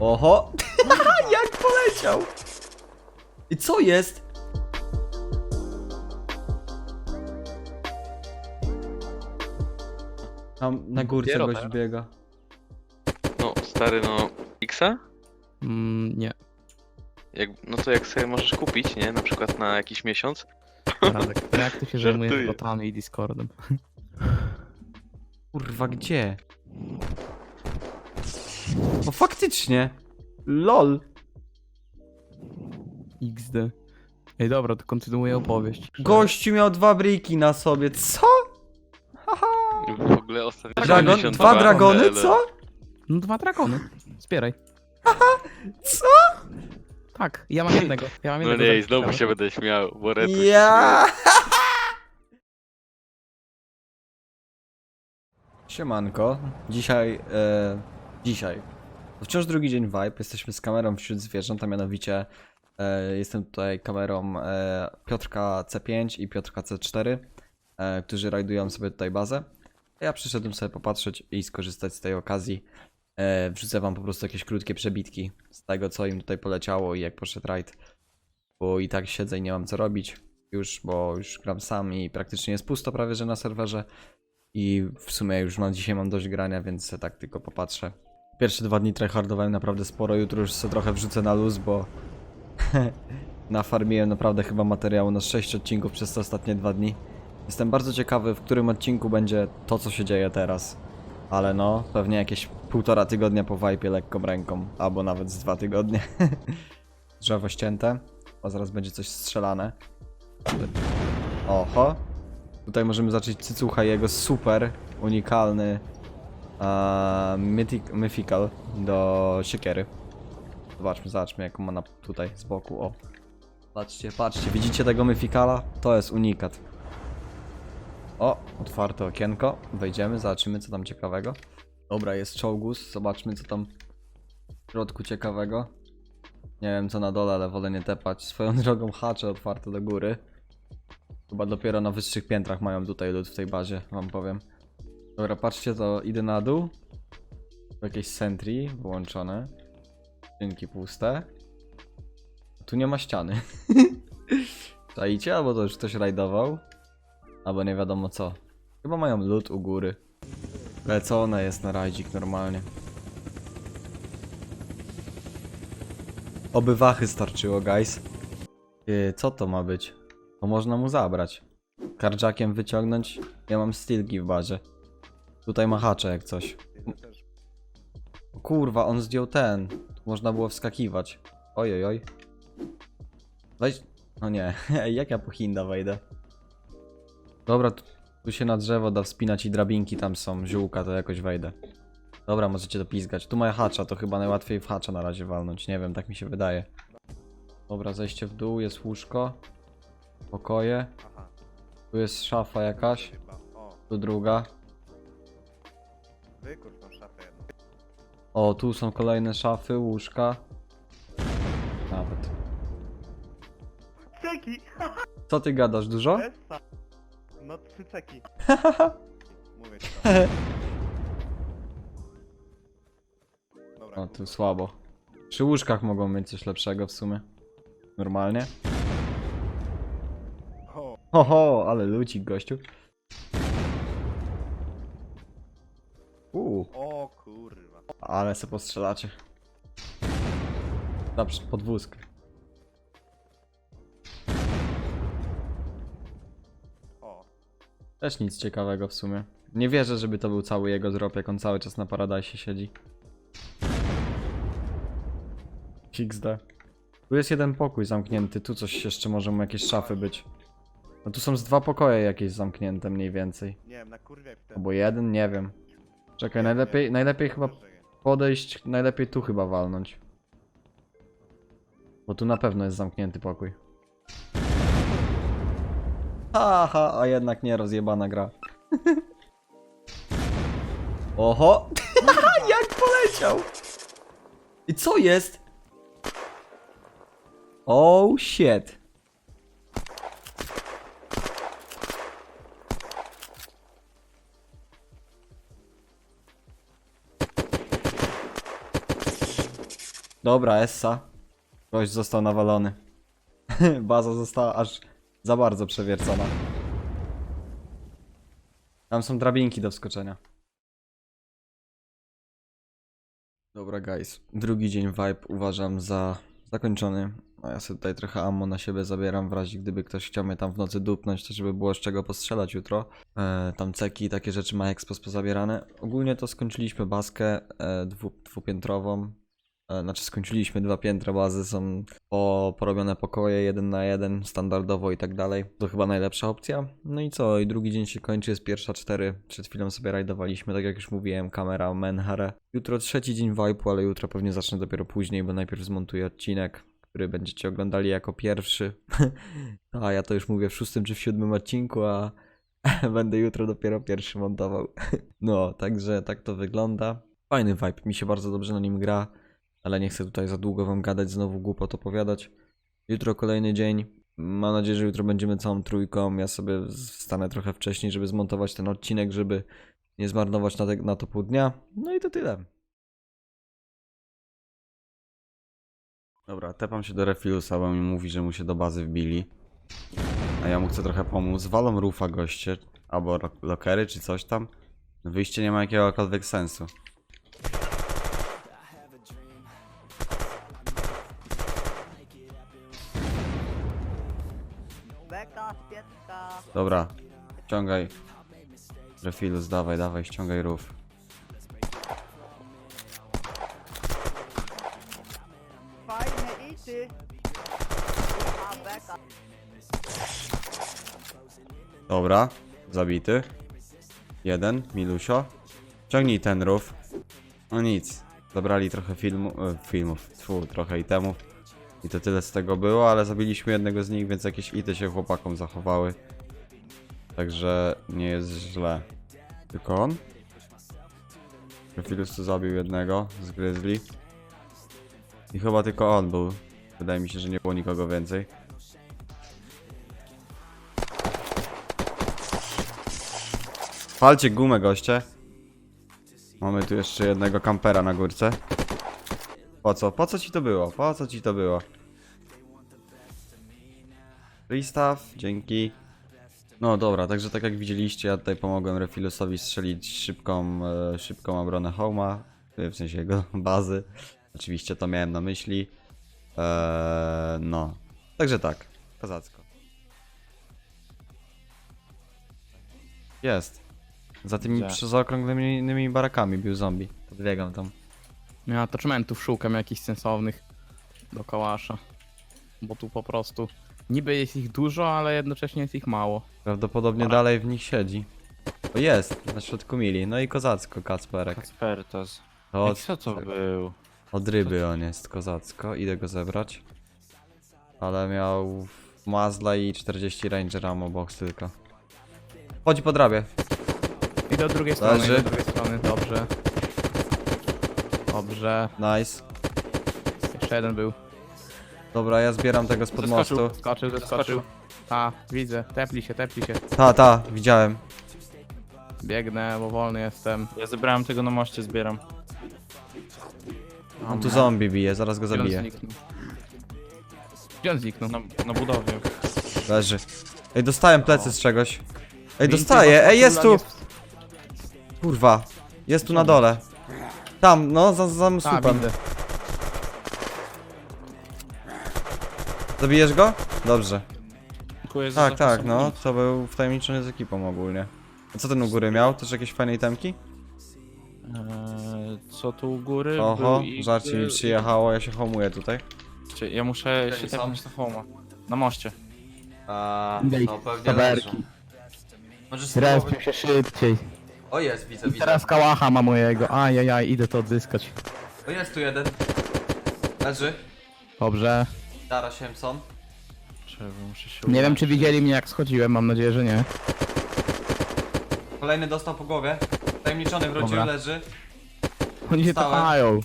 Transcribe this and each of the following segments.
Oho! Jak poleciał! I co jest? Tam na górce Dopiero gość teraz. biega. No, stary, no. Xa? Mm, nie. Jak, no to jak sobie możesz kupić, nie? Na przykład na jakiś miesiąc. Radek, jak tu się zajmuje Żartuję. botami i Discordem? Kurwa, gdzie? O, faktycznie! LOL! XD. Ej, dobra, to kontynuuję opowieść. Gościu miał dwa briki na sobie, co? Haha! W ogóle ostatnio Dragon, 52 dwa dragony, co? No dwa dragony. Zbieraj. Co? Tak, ja mam jednego. Ja mam No jednego. nie, i znowu się będę śmiał, bo Retu się Ja! Siemanko, dzisiaj, e, dzisiaj, wciąż drugi dzień Vibe, jesteśmy z kamerą wśród zwierząt, a mianowicie e, jestem tutaj kamerą e, Piotrka C5 i Piotrka C4, e, którzy rajdują sobie tutaj bazę. Ja przyszedłem sobie popatrzeć i skorzystać z tej okazji. E, wrzucę wam po prostu jakieś krótkie przebitki z tego, co im tutaj poleciało i jak poszedł rajd. Bo i tak siedzę i nie mam co robić już, bo już gram sam i praktycznie jest pusto prawie, że na serwerze. I w sumie już mam dzisiaj mam dość grania, więc tak tylko popatrzę. Pierwsze dwa dni tryhardowałem naprawdę sporo, jutro już sobie trochę wrzucę na luz, bo nafarmiłem naprawdę chyba materiału na 6 odcinków przez te ostatnie dwa dni. Jestem bardzo ciekawy, w którym odcinku będzie to, co się dzieje teraz. Ale no, pewnie jakieś półtora tygodnia po wajpie lekką ręką, albo nawet z dwa tygodnie. Drzewo ścięte, a zaraz będzie coś strzelane. Oho. Tutaj możemy zacząć cycucha jego super unikalny mythic, mythical do siekiery. Zobaczmy, zobaczmy jaką ma na, tutaj z boku, o. Patrzcie, patrzcie, widzicie tego mythicala? To jest unikat. O, otwarte okienko. Wejdziemy, zobaczymy co tam ciekawego. Dobra, jest czołgus, zobaczmy co tam w środku ciekawego. Nie wiem co na dole, ale wolę nie tepać. Swoją drogą hacze otwarte do góry. Chyba dopiero na wyższych piętrach mają tutaj lód w tej bazie, wam powiem. Dobra, patrzcie, to idę na dół. Jakieś sentry włączone. Skrzynki puste. Tu nie ma ściany. Czaicie? Albo to już ktoś rajdował. Albo nie wiadomo co. Chyba mają lód u góry. Lecone jest na rajdzik normalnie. Oby wachy starczyło, guys. Yy, co to ma być? To można mu zabrać. Karjakiem wyciągnąć. Ja mam stilgi w bazie. Tutaj ma hacze jak coś. Kurwa, on zdjął ten. Tu można było wskakiwać. Oj, oj. Weź... No nie, jak ja po Hinda wejdę? Dobra, tu, tu się na drzewo da wspinać i drabinki tam są. Ziółka, to jakoś wejdę. Dobra, możecie to pizgać. Tu ma hacza, to chyba najłatwiej w hacza na razie walnąć. Nie wiem, tak mi się wydaje. Dobra, zejście w dół, jest łóżko. Pokoje. Tu jest szafa jakaś. Tu druga. Wykurz tą szafę jedną. O, tu są kolejne szafy, łóżka. Nawet. Ceki! Co ty gadasz, dużo? Essa! No trzy ceki. Mówię ci to. Dobra, O, tu słabo. Przy łóżkach mogą mieć coś lepszego w sumie. Normalnie. o, Oho, ale lucik gościu. O kurwa. ale se postrzelacie. Dobrze, podwózk. O, Też nic ciekawego w sumie. Nie wierzę, żeby to był cały jego drop, jak on cały czas na Paradise siedzi. XD. Tu jest jeden pokój zamknięty, tu coś jeszcze może mu jakieś szafy być. No tu są z dwa pokoje jakieś zamknięte mniej więcej. nie wiem, na kurwie ten. Albo jeden, nie wiem. Czekaj, najlepiej, najlepiej chyba podejść, najlepiej tu chyba walnąć. Bo tu na pewno jest zamknięty pokój. Haha, a jednak nie, rozjebana gra. Oho! Jak poleciał! I co jest? Oh shit. Dobra, Essa. Gość został nawalony. Baza została aż za bardzo przewiercona. Tam są drabinki do wskoczenia. Dobra, guys. Drugi dzień vibe uważam za zakończony. A ja sobie tutaj trochę ammo na siebie zabieram w razie gdyby ktoś chciał mnie tam w nocy dupnąć, to żeby było z czego postrzelać jutro. E, tam ceki i takie rzeczy ma ekspos pozabierane. Ogólnie to skończyliśmy baskę e, dwu, dwupiętrową. E, Znaczy skończyliśmy dwa piętra bazy, są po, porobione pokoje, jeden na jeden, standardowo i tak dalej. To chyba najlepsza opcja. No i co, i drugi dzień się kończy, jest pierwsza cztery. Przed chwilą sobie rajdowaliśmy, tak jak już mówiłem, kamera Menhare. Jutro trzeci dzień vibe'u, ale jutro pewnie zacznę dopiero później, bo najpierw zmontuję odcinek, który będziecie oglądali jako pierwszy. a ja to już mówię w szóstym czy w siódmym odcinku, a będę jutro dopiero pierwszy montował. no, także tak to wygląda. Fajny vibe, mi się bardzo dobrze na nim gra ale nie chcę tutaj za długo wam gadać, znowu głupot opowiadać. Jutro kolejny dzień. Mam nadzieję, że jutro będziemy całą trójką. Ja sobie wstanę trochę wcześniej, żeby zmontować ten odcinek, żeby nie zmarnować na, te, na to pół dnia. No i to tyle. Dobra, tepam się do Refiusa, bo mi mówi, że mu się do bazy wbili. A ja mu chcę trochę pomóc. Walą rufa goście, albo lo- lokery, czy coś tam. Wyjście nie ma jakiegokolwiek sensu. Beka, spietka. Dobra, ściągaj. Refilus, dawaj, dawaj, ściągaj rów. Fajne. A beka. Dobra, zabity. Jeden, Milusio. Ciągnij ten rów. No nic, zabrali trochę filmu, e, filmów, tfu, trochę itemów. I to tyle z tego było, ale zabiliśmy jednego z nich, więc jakieś ity się chłopakom zachowały. Także nie jest źle. Tylko on? Refilus tu zabił jednego z Grizzly. I chyba tylko on był. Wydaje mi się, że nie było nikogo więcej. Palcie gumę, goście. Mamy tu jeszcze jednego kampera na górce. Po co? Po co ci to było? Po co ci to było? Ristaw, dzięki. No dobra, także tak jak widzieliście, ja tutaj pomogłem Refilusowi strzelić szybką, e, szybką obronę Homa, w sensie jego bazy. Oczywiście to miałem na myśli. Eee, no, także tak, kozacko. Jest. Za tymi Gdzie? przy zaokrąglonymi innymi barakami bił zombie. Podbiegam tam. Ja attachmentów szukam jakichś sensownych do kałasza. Bo tu po prostu niby jest ich dużo, ale jednocześnie jest ich mało. Prawdopodobnie dalej w nich siedzi. O jest, na środku mili. No i kozacko, Kacperek. Kaspertos. To Ej, od, co to był? od ryby on jest, kozacko. Idę go zebrać. Ale miał Mazla i 40 Ranger ammo box tylko. Chodzi po drabie. Idę od drugiej strony, Leży. idę od drugiej strony, dobrze. Dobrze. Nice. Jeszcze jeden był. Dobra, ja zbieram tego spod Zeskoczył. mostu. Skoczył, zeskoczył. A, widzę. Tepli się, tepli się. Ta, ta, widziałem. Biegnę, bo wolny jestem. Ja zebrałem tego na moście, zbieram. On tu zombie bije, zaraz go Gdzie on zabiję. zniknął? Gdzie on zniknął? Na, na budowie. Leży. Ej, dostałem plecy z czegoś. Ej, dostaję! Ej, jest tu! Kurwa. Jest tu na dole. Tam, no, za, za A, słupem. Zabijesz go? Dobrze. Dziękuję za Tak, tak, no. amunicji. To był wtajemniczony z ekipą ogólnie. A co ten u góry miał? Też jakieś fajne itemki? Eee, co tu u góry? Oho, Był i- żarcie mi przyjechało, ja się homuję tutaj. Ja muszę się są? tepnąć na homa. Na moście. A, no pewnie leżą. Możesz Respił się szybciej. O jest, widzę, I teraz kałacha ma mojego. Ajajaj, idę to odzyskać. O jest tu jeden. Leży. Dobrze. Dara Siemson. Muszę się Nie wiem, czy widzieli mnie jak schodziłem, mam nadzieję, że nie. Kolejny dostał po głowie. Tajemniczony wrócił, Dobra. leży. Oni się Wstałem. tapają.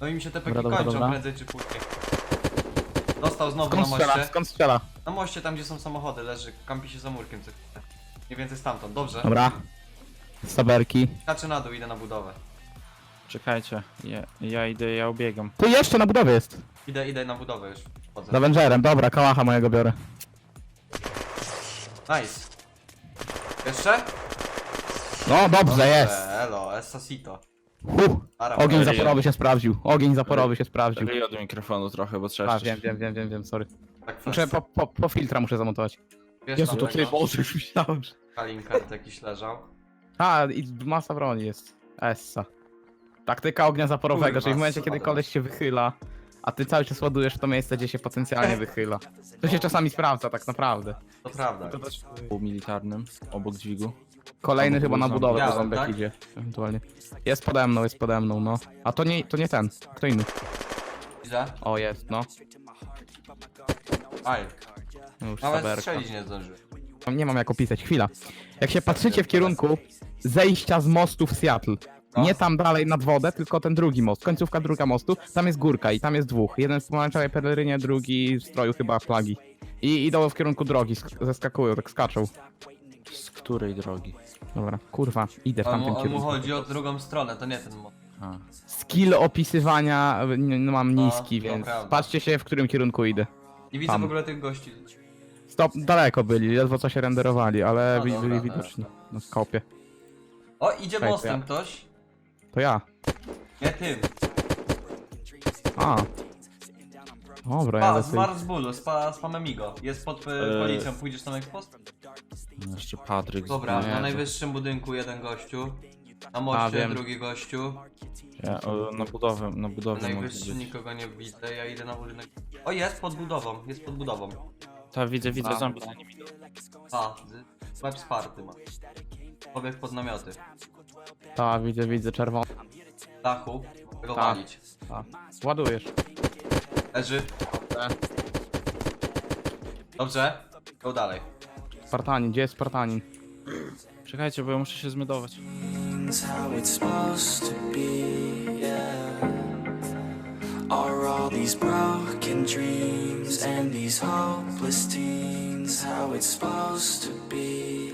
No i mi się te peki Dobra, dobra, kończą dobra. prędzej czy później. Dostał znowu Skąd na moście. strzela? Skąd strzela? Na moście, tam gdzie są samochody, leży. Kampi się za murkiem. co chwilę. Mniej więcej stamtąd, dobrze. Dobra. Saberki. Skaczę na dół, idę na budowę. Czekajcie, ja, ja idę, ja obiegam. Tu jeszcze na budowie jest. Idę, idę na budowę już. Wchodzę. Z Avengerem, dobra, kałacha mojego biorę. Nice. Jeszcze? No dobrze, jest. Elo, Esasito. Ara, Ogień Dobra. zaporowy się sprawdził. Ogień zaporowy się sprawdził. Ryj od mikrofonu trochę, bo trzeba A, wiem, wiem, wiem, wiem, wiem, sorry. Tak Muszę po, po, po filtra muszę zamontować. Wiesz, Jezu, tam to tego ty, Boże, już myślałem, że... Kalinkart jakiś leżał. A, i masa broni jest. Essa. Taktyka ognia zaporowego, Kurwa, czyli w momencie, kiedy koleś się wychyla, a ty cały czas ładujesz w to miejsce, gdzie się potencjalnie wychyla. To się czasami sprawdza, tak naprawdę. To prawda. Był militarnym, obok dźwigu. Kolejny chyba na budowę, bo ząbek tak? idzie. Ewentualnie. Jest pode mną, jest pode mną, no. A to nie, to nie ten. Kto inny? Widzę? O, jest, no. Aj. No Już Nawet saberka. strzelić nie zdążyłem. Nie mam jak opisać, chwila. Jak się patrzycie w kierunku zejścia z mostu w Seattle, nie tam dalej nad wodę, tylko ten drugi most, końcówka druga mostu, tam jest górka i tam jest dwóch. Jeden w pomarańczowej pelerynie, drugi w stroju chyba flagi. I idą w kierunku drogi, sk- zeskakują, tak skaczą. Z której drogi? Dobra, kurwa, idę w On, tamtym mu- on mu kierunku. chodzi o drugą stronę, to nie ten mod. A. Skill opisywania y, n- mam No, niski, to więc prawda. patrzcie się w którym kierunku idę. Nie widzę Tam. w ogóle tych gości. Stop, daleko byli, ledwo co się renderowali, ale No dobra, byli dobra. widoczni na skopie. O, idzie Czekaj, mostem ja- ktoś. To ja. Nie tym. A. Dobra, ja Pa, lecę. z Mars Bullu, z, pa, z Pamemigo. Jest pod e, Eee. policją, pójdziesz tam ekspost? No Jeszcze Patryk. Dobra, na najwyższym budynku jeden gościu. Na A, moście wiem. drugi gościu. Ja, o, na budowę, na budowę mogę być. nikogo nie widzę, ja idę na budynek. O, jest pod budową, jest pod budową. Tak, widzę, widzę, A. zombie za nimi idą. A, z- łeb sparty ma. Pobiegł pod namioty. Ta, widzę, widzę, czerwony. Dachu, mogę go Tak. walić. Ładujesz. Leży. Dobrze, go dalej. Spartanin, gdzie jest Spartanin? Czekajcie, bo ja muszę się zmydować. things how it's supposed to be, all these broken dreams and these hopeless teens how it's supposed to be.